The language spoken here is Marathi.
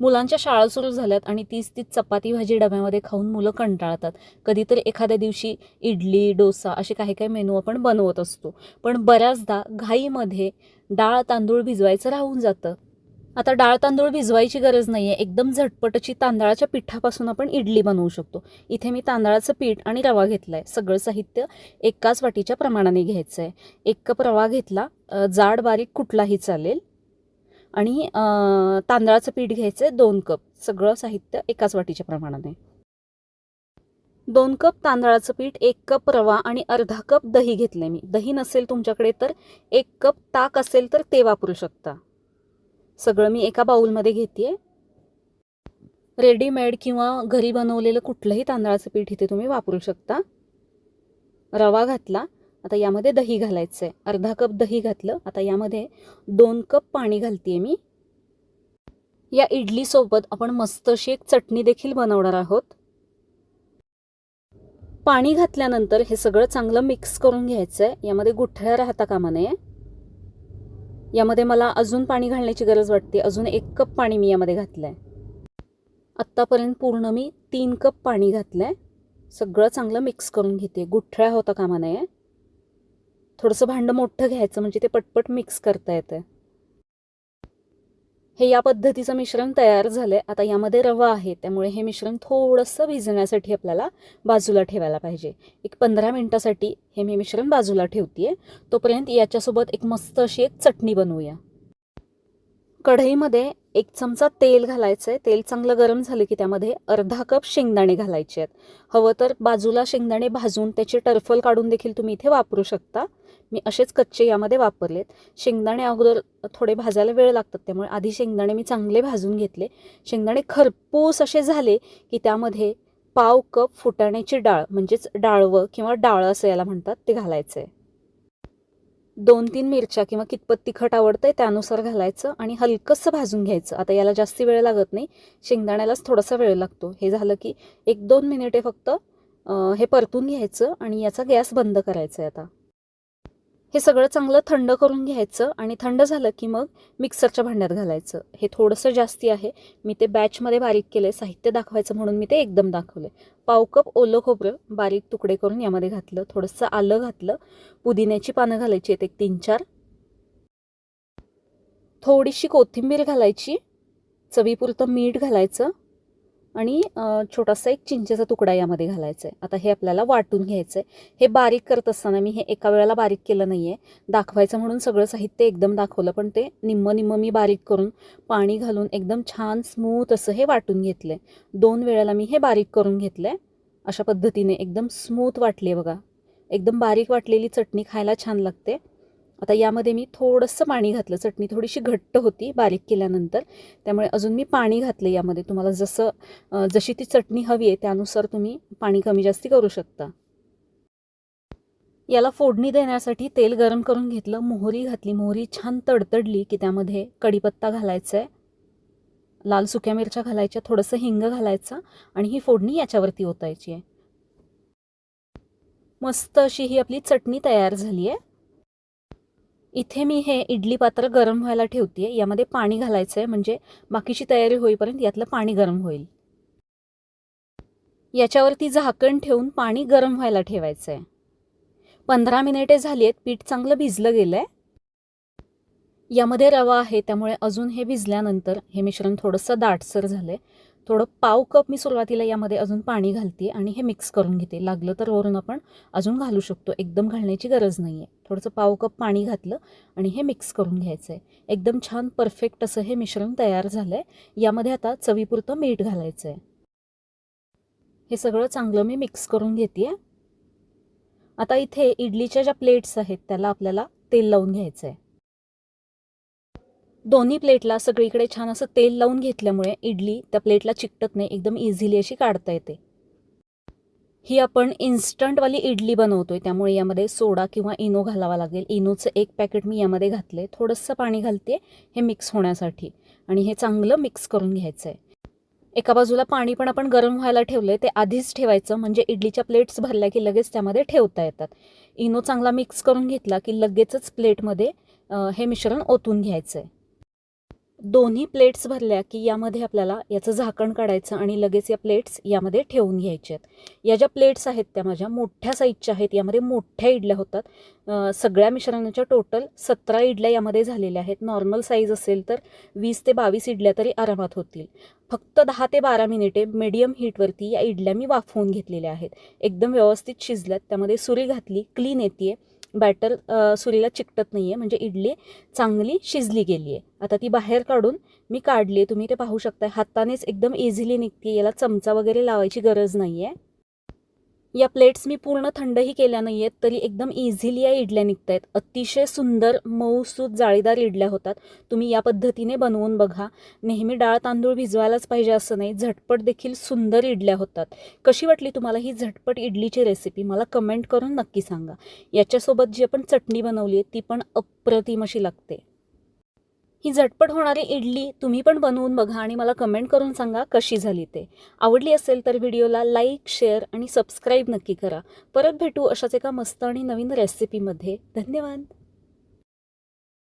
मुलांच्या शाळा सुरू झाल्यात आणि तीच तीच चपाती भाजी डब्यामध्ये खाऊन मुलं कंटाळतात. कधीतरी एखाद्या दिवशी इडली डोसा असे काही काही मेनू आपण बनवत असतो. पण बऱ्याचदा घाईमध्ये डाळ तांदूळ भिजवायचं राहून जातं. आता डाळ तांदूळ भिजवायची गरज नाही आहे एकदम झटपटची तांदळाच्या पिठापासून आपण इडली बनवू शकतो. इथे मी तांदळाचं पीठ आणि रवा घेतला आहे सगळं साहित्य एकाच वाटीच्या प्रमाणाने घ्यायचं आहे एक कप रवा घेतला जाड बारीक कुठलाही चालेल. आणि तांदळाचं पीठ घ्यायचं आहे दोन कप. सगळं साहित्य एकाच वाटीच्या प्रमाणाने. दोन कप तांदळाचं पीठ एक कप रवा आणि अर्धा कप दही घेतलं मी. दही नसेल तुमच्याकडे तर एक कप ताक असेल तर ते वापरू शकता. सगळं मी एका बाऊलमध्ये घेते रेडीमेड किंवा घरी बनवलेलं कुठलंही तांदळाचं पीठ इथे तुम्ही वापरू शकता. रवा घातला. आता यामध्ये दही घालायचं आहे अर्धा कप दही घातलं. आता यामध्ये दोन कप पाणी घालते मी. या इडलीसोबत आपण मस्त अशी एक चटणी देखील बनवणार आहोत. पाणी घातल्यानंतर हे सगळं चांगलं मिक्स करून घ्यायचं आहे यामध्ये गुठळ्या राहता कामा नये. यामध्ये मला अजून पाणी घालण्याची गरज वाटते. अजून एक कप पाणी मी यामध्ये घातलं आहे आत्तापर्यंत पूर्ण मी तीन कप पाणी घातलं आहे सगळं चांगलं मिक्स करून घेते. गुठळ्या होता कामा नये. थोडंसं भांडं मोठं घ्यायचं म्हणजे ते पटपट मिक्स करता येतं हे या पद्धतीचं मिश्रण तयार झालं आहे आता यामध्ये रवा आहे त्यामुळे हे मिश्रण थोडंसं भिजण्यासाठी आपल्याला बाजूला ठेवायला पाहिजे. एक पंधरा मिनटासाठी हे मी मिश्रण बाजूला ठेवते तोपर्यंत याच्यासोबत एक मस्त अशी एक चटणी बनवूया. कढईमध्ये एक चमचा तेल घालायचं आहे तेल चांगलं गरम झालं की त्यामध्ये अर्धा कप शेंगदाणे घालायचे आहेत. हवं तर बाजूला शेंगदाणे भाजून त्याची टरफल काढून देखील तुम्ही इथे वापरू शकता. मी असेच कच्चे यामध्ये वापरलेत. शेंगदाणे अगोदर थोडे भाजायला वेळ लागतात त्यामुळे आधी शेंगदाणे मी चांगले भाजून घेतले. शेंगदाणे खरपूस असे झाले की त्यामध्ये पाव कप फुटाण्याची डाळ म्हणजेच डाळवं किंवा डाळ असं याला म्हणतात ते घालायचं आहे दोन तीन मिरच्या किंवा कितपत तिखट आवडतंय त्यानुसार घालायचं आणि हलकंसं भाजून घ्यायचं. आता याला जास्ती वेळ लागत नाही. शेंगदाण्यालाच थोडासा वेळ लागतो. हे झालं की एक दोन मिनिटे फक्त हे परतून घ्यायचं आणि याचा गॅस बंद करायचा आहे आता. हे सगळं चांगलं थंड करून घ्यायचं आणि थंड झालं की मग मिक्सरच्या भांड्यात घालायचं. हे थोडंसं जास्ती आहे. मी ते बॅचमध्ये बारीक केलं साहित्य दाखवायचं म्हणून मी ते एकदम दाखवले पाव कप ओलं खोबरं बारीक तुकडे करून यामध्ये घातलं थोडंसं आलं घातलं. पुदिन्याची पानं घालायची आहेत एक तीन चार थोडीशी कोथिंबीर घालायची. चवीपुरतं मीठ घालायचं. आणि छोटासा एक चिंचेचा तुकडा यामध्ये घालायचा आहे आता हे आपल्याला वाटून घ्यायचं आहे हे बारीक करत असताना मी हे एका वेळेला बारीक केलं नाही आहे दाखवायचं म्हणून सगळं साहित्य एकदम दाखवलं पण ते निम्म निम्म मी बारीक करून पाणी घालून एकदम छान स्मूथ असं हे वाटून घेतलं आहे दोन वेळेला मी हे बारीक करून घेतलं आहे अशा पद्धतीने एकदम स्मूथ वाटली आहे बघा. एकदम बारीक वाटलेली चटणी खायला छान लागते. आता यामध्ये मी थोडंसं पाणी घातलं. चटणी थोडीशी घट्ट होती बारीक केल्यानंतर. त्यामुळे अजून मी पाणी घातलं यामध्ये. तुम्हाला जसं जशी ती चटणी हवी आहे त्यानुसार तुम्ही पाणी कमी जास्ती करू शकता. याला फोडणी देण्यासाठी तेल गरम करून घेतलं. मोहरी घातली. मोहरी छान तडतडली की त्यामध्ये कढीपत्ता घालायचा आहे लाल सुक्या मिरच्या घालायच्या. थोडंसं हिंग घालायचं आणि ही फोडणी याच्यावरती ओतायची आहे. मस्त अशी ही आपली चटणी तयार झाली आहे इथे मी हे इडली पात्र गरम व्हायला ठेवते यामध्ये पाणी घालायचं आहे म्हणजे बाकीची तयारी होईपर्यंत यातलं पाणी गरम होईल. याच्यावरती झाकण ठेवून पाणी गरम व्हायला ठेवायचं आहे पंधरा मिनिटे झाली आहेत पीठ चांगलं भिजलं गेलं आहे यामध्ये रवा आहे. त्यामुळे अजून हे भिजल्यानंतर हे मिश्रण थोडंसं दाटसर झालं आहे थोडं पाव कप मी सुरुवातीला यामध्ये अजून पाणी घालते आणि हे मिक्स करून घेते. लागलं तर वरून आपण अजून घालू शकतो. एकदम घालण्याची गरज नाही आहे थोडंसं पाव कप पाणी घातलं आणि हे मिक्स करून घ्यायचं आहे एकदम छान परफेक्ट असं हे मिश्रण तयार झालं आहे यामध्ये आता चवीपुरतं मीठ घालायचं आहे हे सगळं चांगलं मी मिक्स करून घेते आता इथे इडलीच्या ज्या प्लेट्स आहेत त्याला आपल्याला तेल लावून घ्यायचं आहे दोन्ही प्लेटला सगळीकडे छान असं तेल लावून घेतल्यामुळे इडली त्या प्लेटला चिकटत नाही एकदम इझिली अशी काढता येते. ही आपण इन्स्टंटवाली इडली बनवतोय त्यामुळे यामध्ये सोडा किंवा इनो घालावा लागेल. इनोचं एक पॅकेट मी यामध्ये घातले थोडंसं पाणी घालते हे मिक्स होण्यासाठी आणि हे चांगलं मिक्स करून घ्यायचं आहे एका बाजूला पाणी पण आपण गरम व्हायला ठेवलं आहे ते आधीच ठेवायचं म्हणजे इडलीच्या प्लेट्स भरल्या की लगेच त्यामध्ये ठेवता येतात. इनो चांगला मिक्स करून घेतला की लगेचच प्लेटमध्ये हे मिश्रण ओतून घ्यायचं आहे दोन्ही प्लेट्स भरल्या की यामध्ये आपल्याला याचं झाकण काढायचं आणि लगेच या प्लेट्स यामध्ये ठेवून घ्यायच्या आहेत. या ज्या प्लेट्स आहेत त्या माझ्या मोठ्या साईजच्या आहेत यामध्ये मोठ्या इडल्या होतात. सगळ्या मिश्रणाच्या टोटल सतरा इडल्या यामध्ये झालेल्या आहेत. नॉर्मल साईज असेल तर वीस ते बावीस इडल्या तरी आरामात होतील. फक्त दहा ते बारा मिनिटे मीडियम हीटवरती या इडल्या मी वाफवून घेतलेल्या आहेत. एकदम व्यवस्थित शिजल्यात. त्यामध्ये सुरी घातली क्लीन येते बॅटर सुरीला चिकटत नाही आहे म्हणजे इडली चांगली शिजली गेली आहे आता ती बाहेर काढून मी काढली आहे तुम्ही ते पाहू शकताय. हातानेच एकदम इझिली निघते याला चमचा वगैरे लावायची गरज नाही आहे या प्लेट्स मी पूर्ण थंडही केल्या नाही आहेत तरी एकदम इझिली या इडल्या निघत आहेत अतिशय सुंदर मऊसूत जाळीदार इडल्या होतात. तुम्ही या पद्धतीने बनवून बघा. नेहमी डाळ तांदूळ भिजवायलाच पाहिजे असं नाही झटपट देखील सुंदर इडल्या होतात. कशी वाटली तुम्हाला ही झटपट इडलीची रेसिपी मला कमेंट करून नक्की सांगा. याच्यासोबत जी आपण चटणी बनवली आहे ती पण अप्रतिम अशी लागते. ही झटपट होणारी इडली तुम्ही पण बनवून बघा आणि मला कमेंट करून सांगा कशी झाली ते. आवडली असेल तर व्हिडिओला लाईक शेअर आणि सबस्क्राईब नक्की करा. परत भेटू अशाच एका मस्त आणि नवीन रेसिपीमध्ये धन्यवाद.